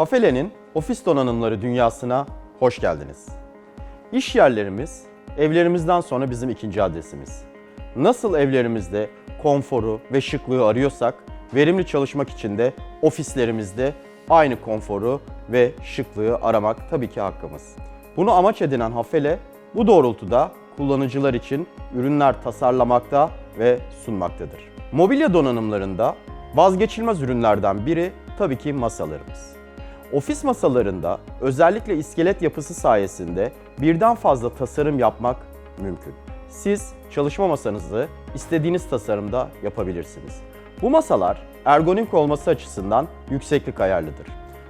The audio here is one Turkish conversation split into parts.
Hafele'nin ofis donanımları dünyasına hoş geldiniz. İş yerlerimiz evlerimizden sonra bizim ikinci adresimiz. Nasıl evlerimizde konforu ve şıklığı arıyorsak, verimli çalışmak için de ofislerimizde aynı konforu ve şıklığı aramak tabii ki hakkımız. Bunu amaç edinen Hafele bu doğrultuda kullanıcılar için ürünler tasarlamakta ve sunmaktadır. Mobilya donanımlarında vazgeçilmez ürünlerden biri tabii ki masalarımız. Ofis masalarında özellikle iskelet yapısı sayesinde birden fazla tasarım yapmak mümkün. Siz çalışma masanızı istediğiniz tasarımda yapabilirsiniz. Bu masalar ergonomik olması açısından yükseklik ayarlıdır.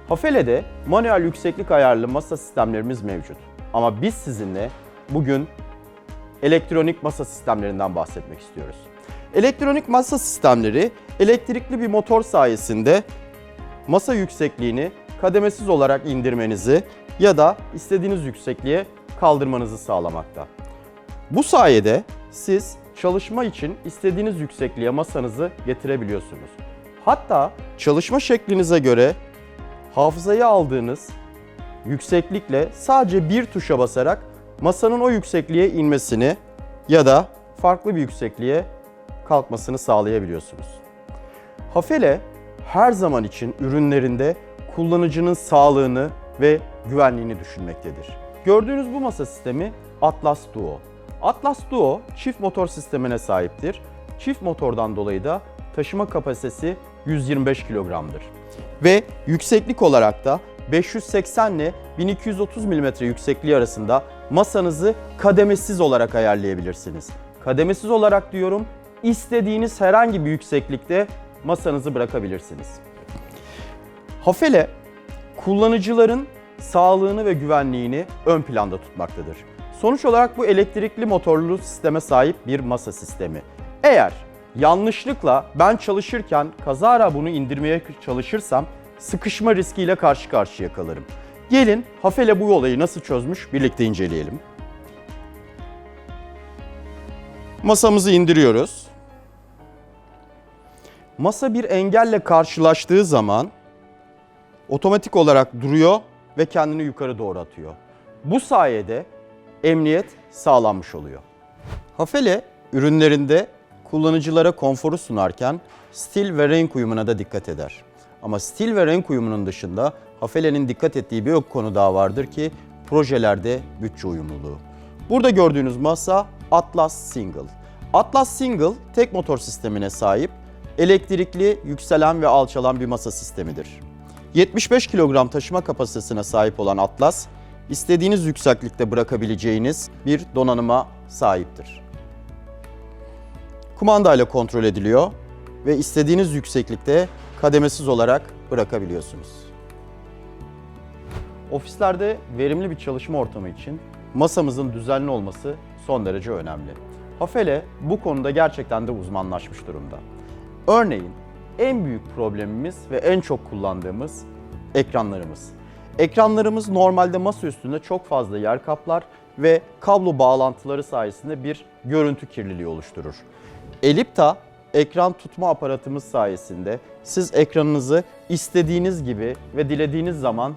Hafele'de manuel yükseklik ayarlı masa sistemlerimiz mevcut. Ama biz sizinle bugün elektronik masa sistemlerinden bahsetmek istiyoruz. Elektronik masa sistemleri elektrikli bir motor sayesinde masa yüksekliğini kademesiz olarak indirmenizi ya da istediğiniz yüksekliğe kaldırmanızı sağlamakta. Bu sayede siz çalışma için istediğiniz yüksekliğe masanızı getirebiliyorsunuz. Hatta çalışma şeklinize göre hafızaya aldığınız yükseklikle sadece bir tuşa basarak masanın o yüksekliğe inmesini ya da farklı bir yüksekliğe kalkmasını sağlayabiliyorsunuz. Hafele her zaman için ürünlerinde kullanıcının sağlığını ve güvenliğini düşünmektedir. Gördüğünüz bu masa sistemi Atlas Duo. Atlas Duo çift motor sistemine sahiptir. Çift motordan dolayı da taşıma kapasitesi 125 kilogramdır. Ve yükseklik olarak da 580 ile 1230 mm yüksekliği arasında masanızı kademesiz olarak ayarlayabilirsiniz. Kademesiz olarak diyorum, istediğiniz herhangi bir yükseklikte masanızı bırakabilirsiniz. Hafele kullanıcıların sağlığını ve güvenliğini ön planda tutmaktadır. Sonuç olarak bu elektrikli motorlu sisteme sahip bir masa sistemi. Eğer yanlışlıkla ben çalışırken kazara bunu indirmeye çalışırsam sıkışma riskiyle karşı karşıya kalırım. Gelin Hafele bu olayı nasıl çözmüş birlikte inceleyelim. Masamızı indiriyoruz. Masa bir engelle karşılaştığı zaman otomatik olarak duruyor ve kendini yukarı doğru atıyor. Bu sayede emniyet sağlanmış oluyor. Hafele ürünlerinde kullanıcılara konforu sunarken stil ve renk uyumuna da dikkat eder. Ama stil ve renk uyumunun dışında Hafele'nin dikkat ettiği bir konu daha vardır ki projelerde bütçe uyumluluğu. Burada gördüğünüz masa Atlas Single. Atlas Single tek motor sistemine sahip, elektrikli, yükselen ve alçalan bir masa sistemidir. 75 kilogram taşıma kapasitesine sahip olan Atlas, istediğiniz yükseklikte bırakabileceğiniz bir donanıma sahiptir. Kumandayla kontrol ediliyor ve istediğiniz yükseklikte kademesiz olarak bırakabiliyorsunuz. Ofislerde verimli bir çalışma ortamı için masamızın düzenli olması son derece önemli. Hafele bu konuda gerçekten de uzmanlaşmış durumda. Örneğin en büyük problemimiz ve en çok kullandığımız ekranlarımız. Ekranlarımız normalde masa üstünde çok fazla yer kaplar ve kablo bağlantıları sayesinde bir görüntü kirliliği oluşturur. Elipta ekran tutma aparatımız sayesinde siz ekranınızı istediğiniz gibi ve dilediğiniz zaman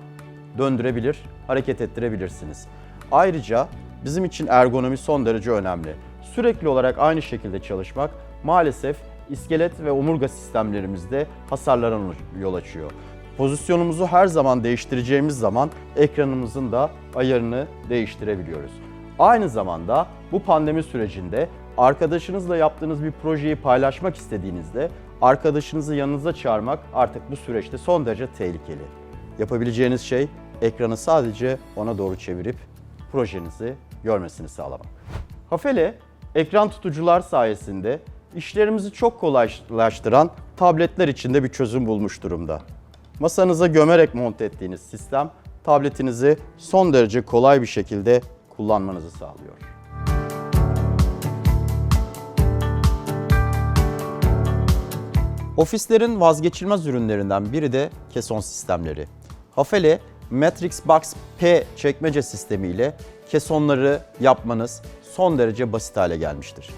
döndürebilir, hareket ettirebilirsiniz. Ayrıca bizim için ergonomi son derece önemli. Sürekli olarak aynı şekilde çalışmak maalesef iskelet ve omurga sistemlerimizde hasarlara yol açıyor. Pozisyonumuzu her zaman değiştireceğimiz zaman ekranımızın da ayarını değiştirebiliyoruz. Aynı zamanda bu pandemi sürecinde arkadaşınızla yaptığınız bir projeyi paylaşmak istediğinizde arkadaşınızı yanınıza çağırmak artık bu süreçte son derece tehlikeli. Yapabileceğiniz şey ekranı sadece ona doğru çevirip projenizi görmesini sağlamak. Hafele ekran tutucular sayesinde işlerimizi çok kolaylaştıran tabletler içinde bir çözüm bulmuş durumda. Masanıza gömerek monte ettiğiniz sistem tabletinizi son derece kolay bir şekilde kullanmanızı sağlıyor. Ofislerin vazgeçilmez ürünlerinden biri de keson sistemleri. Hafele Matrix Box P çekmece sistemiyle kesonları yapmanız son derece basit hale gelmiştir.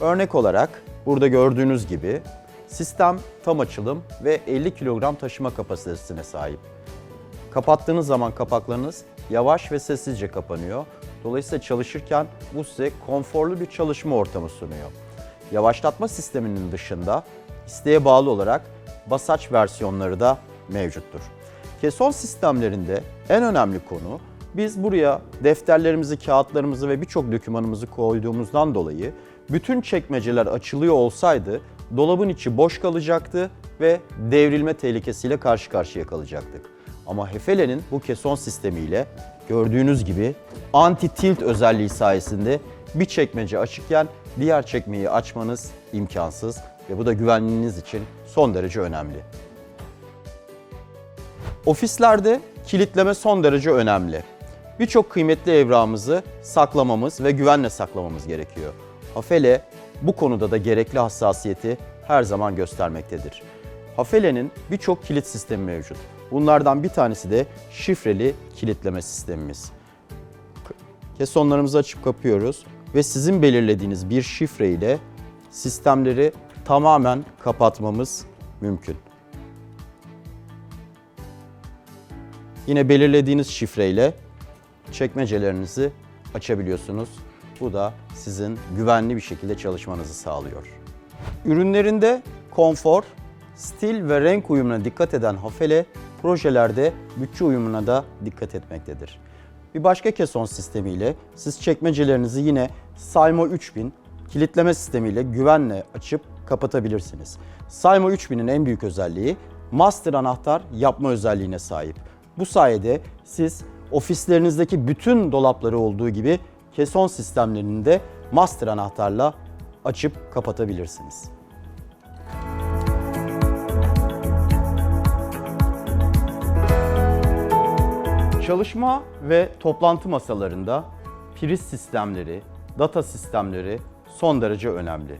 Örnek olarak burada gördüğünüz gibi sistem tam açılım ve 50 kilogram taşıma kapasitesine sahip. Kapattığınız zaman kapaklarınız yavaş ve sessizce kapanıyor. Dolayısıyla çalışırken bu size konforlu bir çalışma ortamı sunuyor. Yavaşlatma sisteminin dışında isteğe bağlı olarak basaç versiyonları da mevcuttur. Keson sistemlerinde en önemli konu biz buraya defterlerimizi, kağıtlarımızı ve birçok dokümanımızı koyduğumuzdan dolayı bütün çekmeceler açılıyor olsaydı dolabın içi boş kalacaktı ve devrilme tehlikesiyle karşı karşıya kalacaktık. Ama Hefele'nin bu keson sistemiyle gördüğünüz gibi anti-tilt özelliği sayesinde bir çekmece açıkken diğer çekmeyi açmanız imkansız ve bu da güvenliğiniz için son derece önemli. Ofislerde kilitleme son derece önemli. Birçok kıymetli evrağımızı saklamamız ve güvenle saklamamız gerekiyor. Hafele bu konuda da gerekli hassasiyeti her zaman göstermektedir. Hafele'nin birçok kilit sistemi mevcut. Bunlardan bir tanesi de şifreli kilitleme sistemimiz. Kesonlarımızı açıp kapıyoruz ve sizin belirlediğiniz bir şifre ile sistemleri tamamen kapatmamız mümkün. Yine belirlediğiniz şifreyle çekmecelerinizi açabiliyorsunuz. Bu da sizin güvenli bir şekilde çalışmanızı sağlıyor. Ürünlerinde konfor, stil ve renk uyumuna dikkat eden Hafele, projelerde bütçe uyumuna da dikkat etmektedir. Bir başka keson sistemiyle siz çekmecelerinizi yine Saymo 3000 kilitleme sistemiyle güvenle açıp kapatabilirsiniz. Saymo 3000'in en büyük özelliği master anahtar yapma özelliğine sahip. Bu sayede siz ofislerinizdeki bütün dolapları olduğu gibi keson sistemlerini de master anahtarla açıp kapatabilirsiniz. Çalışma ve toplantı masalarında priz sistemleri, data sistemleri son derece önemli.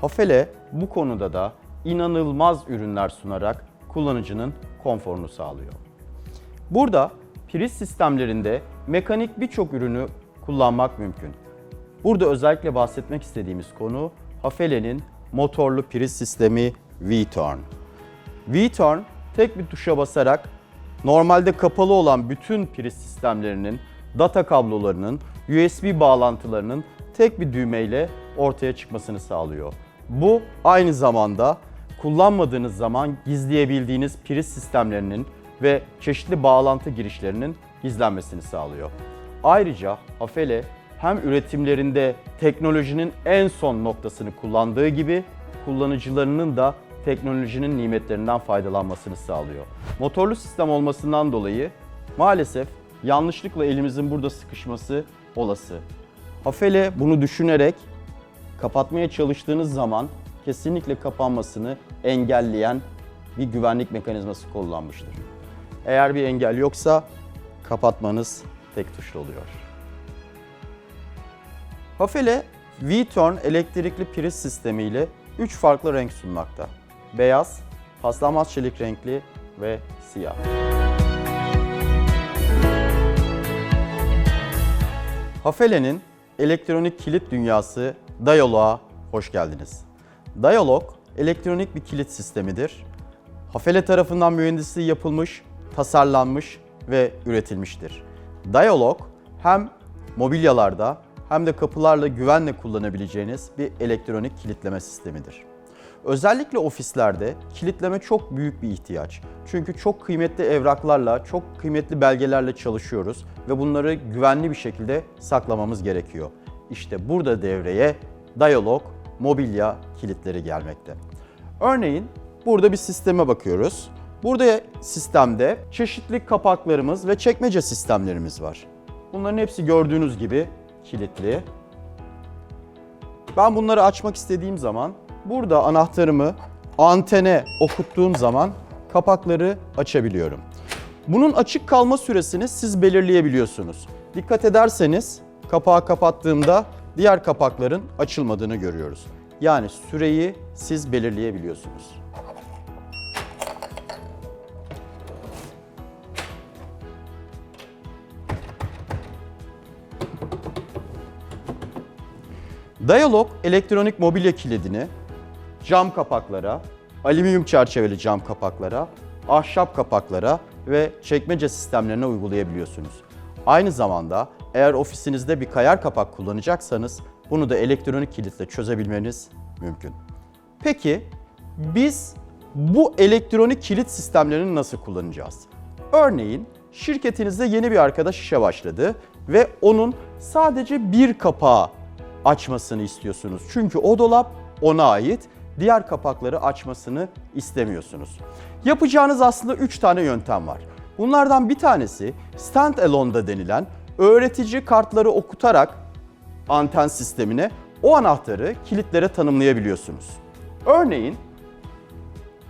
Hafele bu konuda da inanılmaz ürünler sunarak kullanıcının konforunu sağlıyor. Burada priz sistemlerinde mekanik birçok ürünü kullanmak mümkün. Burada özellikle bahsetmek istediğimiz konu Hafele'nin motorlu priz sistemi V-Turn. V-Turn tek bir tuşa basarak normalde kapalı olan bütün priz sistemlerinin, data kablolarının, USB bağlantılarının tek bir düğmeyle ortaya çıkmasını sağlıyor. Bu aynı zamanda kullanmadığınız zaman gizleyebildiğiniz priz sistemlerinin ve çeşitli bağlantı girişlerinin gizlenmesini sağlıyor. Ayrıca Afele hem üretimlerinde teknolojinin en son noktasını kullandığı gibi kullanıcılarının da teknolojinin nimetlerinden faydalanmasını sağlıyor. Motorlu sistem olmasından dolayı maalesef yanlışlıkla elimizin burada sıkışması olası. Afele bunu düşünerek kapatmaya çalıştığınız zaman kesinlikle kapanmasını engelleyen bir güvenlik mekanizması kullanmıştır. Eğer bir engel yoksa kapatmanız tek tuşlu oluyor. Hafele V-Turn elektrikli priz sistemiyle 3 farklı renk sunmakta. Beyaz, paslanmaz çelik renkli ve siyah. Hafele'nin elektronik kilit dünyası Dialog'a hoş geldiniz. Dialog, elektronik bir kilit sistemidir. Hafele tarafından mühendisliği yapılmış, tasarlanmış ve üretilmiştir. Dialog hem mobilyalarda hem de kapılarla güvenle kullanabileceğiniz bir elektronik kilitleme sistemidir. Özellikle ofislerde kilitleme çok büyük bir ihtiyaç. Çünkü çok kıymetli evraklarla, çok kıymetli belgelerle çalışıyoruz ve bunları güvenli bir şekilde saklamamız gerekiyor. İşte burada devreye Dialog mobilya kilitleri gelmekte. Örneğin burada bir sisteme bakıyoruz. Burada sistemde çeşitli kapaklarımız ve çekmece sistemlerimiz var. Bunların hepsi gördüğünüz gibi kilitli. Ben bunları açmak istediğim zaman burada anahtarımı antene okuttuğum zaman kapakları açabiliyorum. Bunun açık kalma süresini siz belirleyebiliyorsunuz. Dikkat ederseniz kapağı kapattığımda diğer kapakların açılmadığını görüyoruz. Yani süreyi siz belirleyebiliyorsunuz. Dialog elektronik mobilya kilidini cam kapaklara, alüminyum çerçeveli cam kapaklara ahşap kapaklara ve çekmece sistemlerine uygulayabiliyorsunuz. Aynı zamanda eğer ofisinizde bir kayar kapak kullanacaksanız bunu da elektronik kilitle çözebilmeniz mümkün. Peki biz bu elektronik kilit sistemlerini nasıl kullanacağız? Örneğin şirketinizde yeni bir arkadaş işe başladı ve onun sadece bir kapağı açmasını istiyorsunuz. Çünkü o dolap ona ait. Diğer kapakları açmasını istemiyorsunuz. Yapacağınız aslında 3 tane yöntem var. Bunlardan bir tanesi stand-alone'da denilen öğretici kartları okutarak anten sistemine o anahtarı kilitlere tanımlayabiliyorsunuz. Örneğin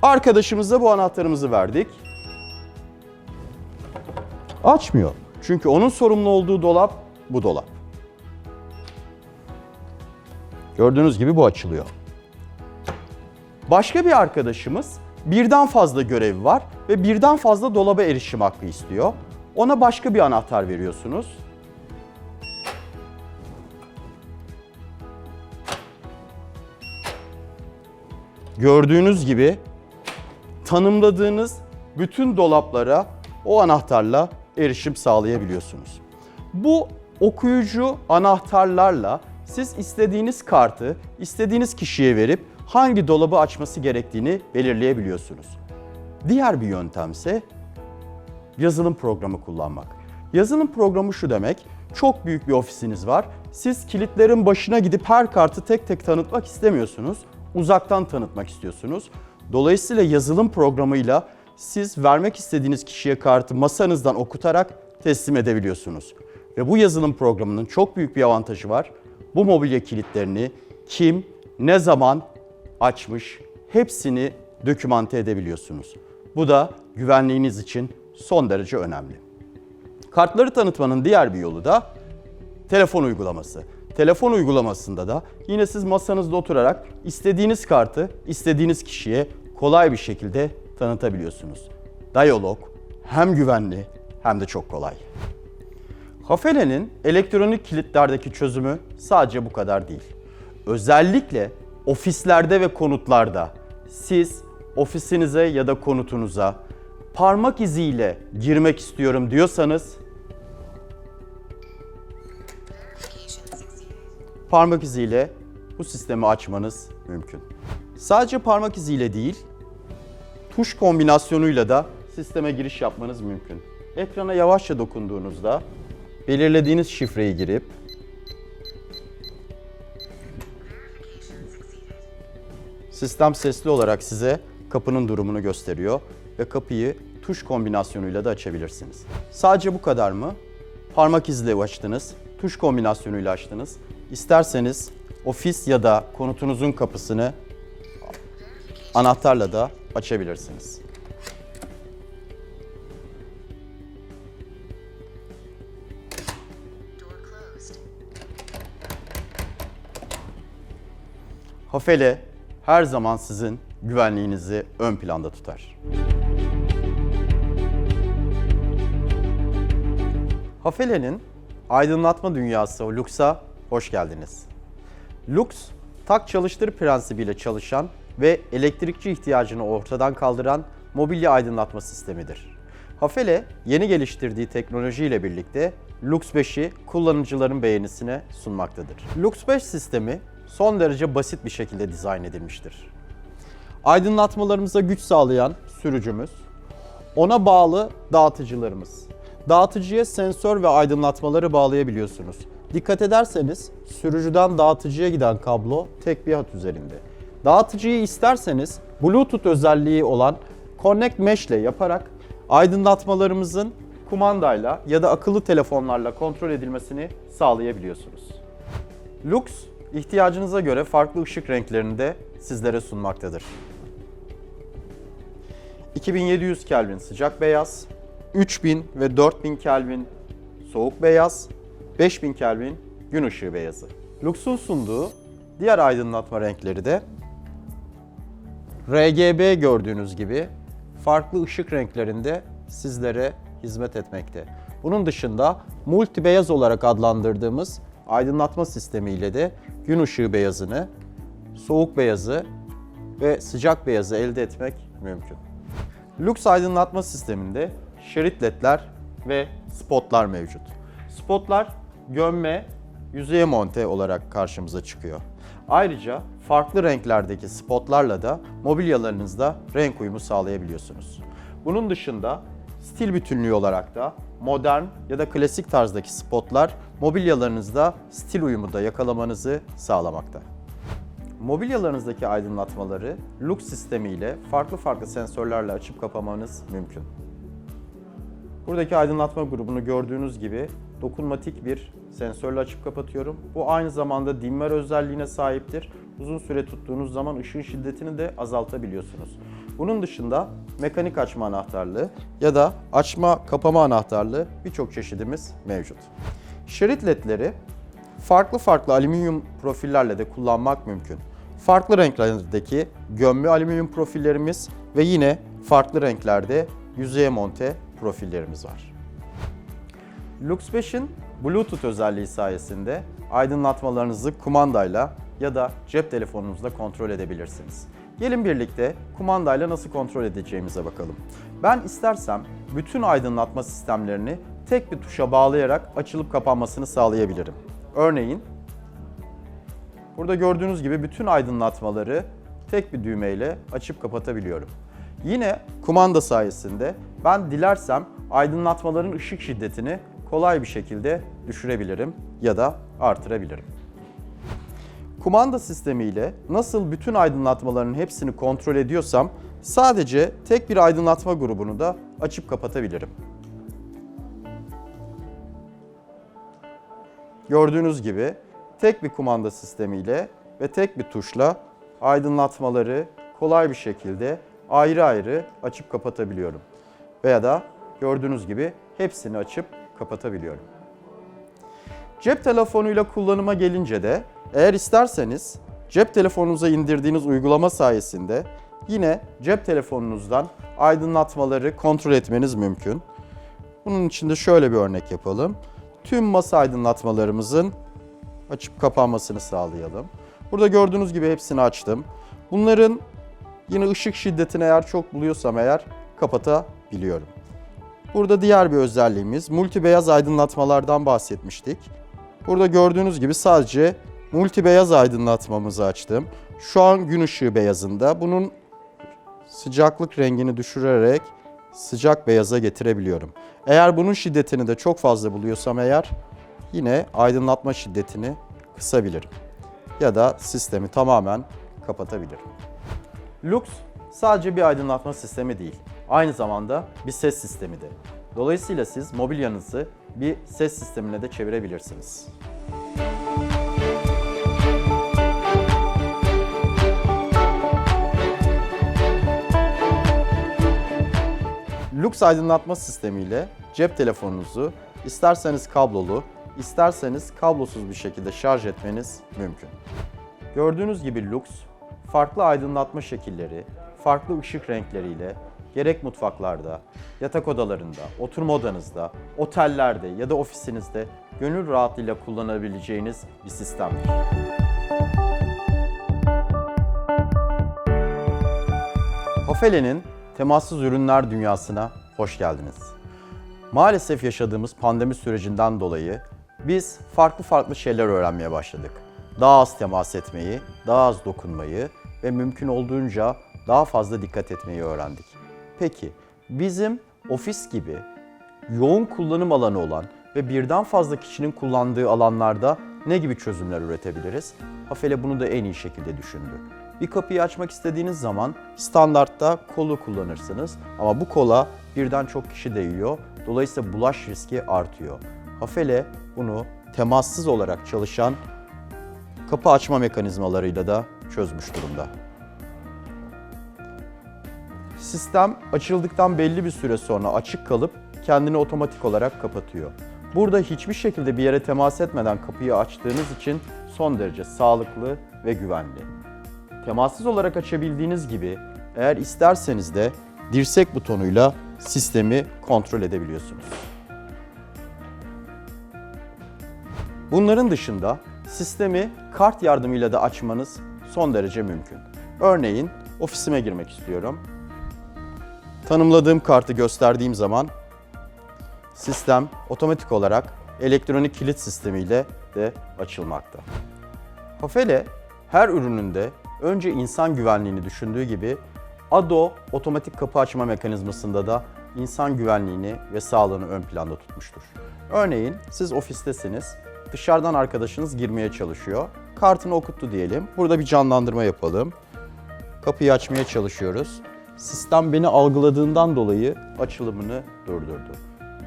arkadaşımıza bu anahtarımızı verdik. Açmıyor. Çünkü onun sorumlu olduğu dolap bu dolap. Gördüğünüz gibi bu açılıyor. Başka bir arkadaşımız birden fazla görevi var ve birden fazla dolaba erişim hakkı istiyor. Ona başka bir anahtar veriyorsunuz. Gördüğünüz gibi tanımladığınız bütün dolaplara o anahtarla erişim sağlayabiliyorsunuz. Bu okuyucu anahtarlarla siz istediğiniz kartı istediğiniz kişiye verip hangi dolabı açması gerektiğini belirleyebiliyorsunuz. Diğer bir yöntemse yazılım programı kullanmak. Yazılım programı şu demek, çok büyük bir ofisiniz var. Siz kilitlerin başına gidip her kartı tek tek tanıtmak istemiyorsunuz. Uzaktan tanıtmak istiyorsunuz. Dolayısıyla yazılım programıyla siz vermek istediğiniz kişiye kartı masanızdan okutarak teslim edebiliyorsunuz. Ve bu yazılım programının çok büyük bir avantajı var. Bu mobilya kilitlerini kim, ne zaman açmış hepsini dokümante edebiliyorsunuz. Bu da güvenliğiniz için son derece önemli. Kartları tanıtmanın diğer bir yolu da telefon uygulaması. Telefon uygulamasında da yine siz masanızda oturarak istediğiniz kartı istediğiniz kişiye kolay bir şekilde tanıtabiliyorsunuz. Diyalog hem güvenli hem de çok kolay. Hafele'nin elektronik kilitlerdeki çözümü sadece bu kadar değil. Özellikle ofislerde ve konutlarda siz ofisinize ya da konutunuza parmak iziyle girmek istiyorum diyorsanız parmak iziyle bu sistemi açmanız mümkün. Sadece parmak iziyle değil, tuş kombinasyonuyla da sisteme giriş yapmanız mümkün. Ekrana yavaşça dokunduğunuzda belirlediğiniz şifreyi girip sistem sesli olarak size kapının durumunu gösteriyor ve kapıyı tuş kombinasyonuyla da açabilirsiniz. Sadece bu kadar mı? Parmak izle açtınız, tuş kombinasyonuyla açtınız. İsterseniz ofis ya da konutunuzun kapısını anahtarla da açabilirsiniz. Hafele her zaman sizin güvenliğinizi ön planda tutar. Hafele'nin aydınlatma dünyası Lux'a hoş geldiniz. Lux, tak çalıştır prensibiyle çalışan ve elektrikçi ihtiyacını ortadan kaldıran mobilya aydınlatma sistemidir. Hafele, yeni geliştirdiği teknolojiyle birlikte Lux 5'i kullanıcıların beğenisine sunmaktadır. Lux 5 sistemi son derece basit bir şekilde dizayn edilmiştir. Aydınlatmalarımıza güç sağlayan sürücümüz, ona bağlı dağıtıcılarımız. Dağıtıcıya sensör ve aydınlatmaları bağlayabiliyorsunuz. Dikkat ederseniz sürücüden dağıtıcıya giden kablo tek bir hat üzerinde. Dağıtıcıyı isterseniz Bluetooth özelliği olan Connect Mesh ile yaparak aydınlatmalarımızın kumandayla ya da akıllı telefonlarla kontrol edilmesini sağlayabiliyorsunuz. Lux, ihtiyacınıza göre farklı ışık renklerini de sizlere sunmaktadır. 2700 Kelvin sıcak beyaz, 3000 ve 4000 Kelvin soğuk beyaz, 5000 Kelvin gün ışığı beyazı. Lux'un sunduğu diğer aydınlatma renkleri de RGB gördüğünüz gibi farklı ışık renklerinde sizlere hizmet etmekte. Bunun dışında multi beyaz olarak adlandırdığımız aydınlatma sistemiyle de gün ışığı beyazını, soğuk beyazı ve sıcak beyazı elde etmek mümkün. Lux aydınlatma sisteminde şerit ledler ve spotlar mevcut. Spotlar gömme, yüzeye monte olarak karşımıza çıkıyor. Ayrıca farklı renklerdeki spotlarla da mobilyalarınızda renk uyumu sağlayabiliyorsunuz. Bunun dışında stil bütünlüğü olarak da modern ya da klasik tarzdaki spotlar mobilyalarınızda stil uyumu da yakalamanızı sağlamakta. Mobilyalarınızdaki aydınlatmaları Lux sistemiyle farklı farklı sensörlerle açıp kapamanız mümkün. Buradaki aydınlatma grubunu gördüğünüz gibi dokunmatik bir sensörle açıp kapatıyorum. Bu aynı zamanda dimmer özelliğine sahiptir. Uzun süre tuttuğunuz zaman ışığın şiddetini de azaltabiliyorsunuz. Bunun dışında mekanik açma anahtarlığı ya da açma kapama anahtarlığı birçok çeşidimiz mevcut. Şerit ledleri farklı farklı alüminyum profillerle de kullanmak mümkün. Farklı renklerdeki gömme alüminyum profillerimiz ve yine farklı renklerde yüzeye monte profillerimiz var. Lux 5'in Bluetooth özelliği sayesinde aydınlatmalarınızı kumandayla ya da cep telefonunuzla kontrol edebilirsiniz. Gelin birlikte kumandayla nasıl kontrol edeceğimize bakalım. Ben istersem bütün aydınlatma sistemlerini tek bir tuşa bağlayarak açılıp kapanmasını sağlayabilirim. Örneğin burada gördüğünüz gibi bütün aydınlatmaları tek bir düğmeyle açıp kapatabiliyorum. Yine kumanda sayesinde ben dilersem aydınlatmaların ışık şiddetini kolay bir şekilde düşürebilirim ya da artırabilirim. Kumanda sistemiyle nasıl bütün aydınlatmaların hepsini kontrol ediyorsam sadece tek bir aydınlatma grubunu da açıp kapatabilirim. Gördüğünüz gibi tek bir kumanda sistemiyle ve tek bir tuşla aydınlatmaları kolay bir şekilde ayrı ayrı açıp kapatabiliyorum. Veya da gördüğünüz gibi hepsini açıp kapatabiliyorum. Cep telefonuyla kullanıma gelince de eğer isterseniz cep telefonunuza indirdiğiniz uygulama sayesinde yine cep telefonunuzdan aydınlatmaları kontrol etmeniz mümkün. Bunun için de şöyle bir örnek yapalım. Tüm masa aydınlatmalarımızın açıp kapanmasını sağlayalım. Burada gördüğünüz gibi hepsini açtım. Bunların yine ışık şiddetini eğer çok buluyorsam eğer kapatabiliyorum. Burada diğer bir özelliğimiz multi beyaz aydınlatmalardan bahsetmiştik. Burada gördüğünüz gibi sadece multi beyaz aydınlatmamızı açtım. Şu an gün ışığı beyazında. Bunun sıcaklık rengini düşürerek sıcak beyaza getirebiliyorum. Eğer bunun şiddetini de çok fazla buluyorsam eğer yine aydınlatma şiddetini kısabilirim. Ya da sistemi tamamen kapatabilirim. Lux sadece bir aydınlatma sistemi değil, aynı zamanda bir ses sistemi de. Dolayısıyla siz mobilyanızı bir ses sistemine de çevirebilirsiniz. Lux aydınlatma sistemiyle cep telefonunuzu isterseniz kablolu, isterseniz kablosuz bir şekilde şarj etmeniz mümkün. Gördüğünüz gibi Lux, farklı aydınlatma şekilleri, farklı ışık renkleriyle gerek mutfaklarda, yatak odalarında, oturma odanızda, otellerde ya da ofisinizde gönül rahatlığıyla kullanabileceğiniz bir sistemdir. Hafele'nin temassız ürünler dünyasına hoş geldiniz. Maalesef yaşadığımız pandemi sürecinden dolayı biz farklı farklı şeyler öğrenmeye başladık. Daha az temas etmeyi, daha az dokunmayı ve mümkün olduğunca daha fazla dikkat etmeyi öğrendik. Peki bizim ofis gibi yoğun kullanım alanı olan ve birden fazla kişinin kullandığı alanlarda ne gibi çözümler üretebiliriz? Hafele bunu da en iyi şekilde düşündü. Bir kapıyı açmak istediğiniz zaman standartta kolu kullanırsınız ama bu kola birden çok kişi değiyor. Dolayısıyla bulaş riski artıyor. Hafele bunu temassız olarak çalışan kapı açma mekanizmalarıyla da çözmüş durumda. Sistem açıldıktan belli bir süre sonra açık kalıp kendini otomatik olarak kapatıyor. Burada hiçbir şekilde bir yere temas etmeden kapıyı açtığınız için son derece sağlıklı ve güvenli. Temassız olarak açabildiğiniz gibi eğer isterseniz de dirsek butonuyla sistemi kontrol edebiliyorsunuz. Bunların dışında sistemi kart yardımıyla da açmanız son derece mümkün. Örneğin ofisime girmek istiyorum. Tanımladığım kartı gösterdiğim zaman sistem otomatik olarak elektronik kilit sistemiyle de açılmakta. Hafele her ürününde önce insan güvenliğini düşündüğü gibi ADO otomatik kapı açma mekanizmasında da insan güvenliğini ve sağlığını ön planda tutmuştur. Örneğin siz ofistesiniz, dışarıdan arkadaşınız girmeye çalışıyor. Kartını okuttu diyelim. Burada bir canlandırma yapalım. Kapıyı açmaya çalışıyoruz. Sistem beni algıladığından dolayı açılımını durdurdu.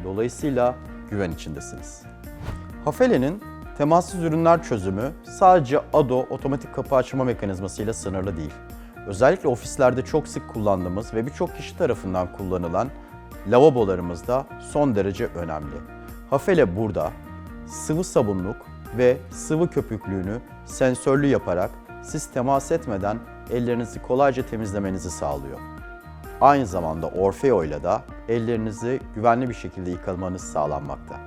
Dolayısıyla güven içindesiniz. Hafele'nin temassız ürünler çözümü sadece ADO otomatik kapı açma mekanizmasıyla sınırlı değil. Özellikle ofislerde çok sık kullandığımız ve birçok kişi tarafından kullanılan lavabolarımızda son derece önemli. Hafele burada sıvı sabunluk ve sıvı köpüklüğünü sensörlü yaparak siz temas etmeden ellerinizi kolayca temizlemenizi sağlıyor. Aynı zamanda Orfeo ile de ellerinizi güvenli bir şekilde yıkamanız sağlanmakta.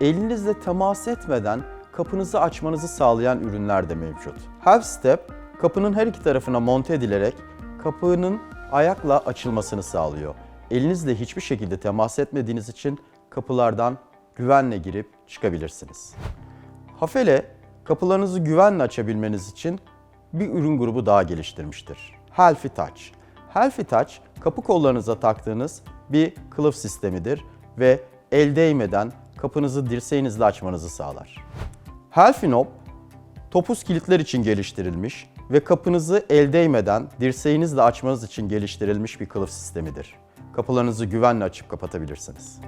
Elinizle temas etmeden kapınızı açmanızı sağlayan ürünler de mevcut. Half Step, kapının her iki tarafına monte edilerek kapının ayakla açılmasını sağlıyor. Elinizle hiçbir şekilde temas etmediğiniz için kapılardan güvenle girip çıkabilirsiniz. Hafele, kapılarınızı güvenle açabilmeniz için bir ürün grubu daha geliştirmiştir. Healthy Touch. Healthy Touch, kapı kollarınıza taktığınız bir kılıf sistemidir ve el değmeden kapınızı dirseğinizle açmanızı sağlar. Healthy topuz kilitler için geliştirilmiş ve kapınızı el değmeden dirseğinizle açmanız için geliştirilmiş bir kılıf sistemidir. Kapılarınızı güvenle açıp kapatabilirsiniz.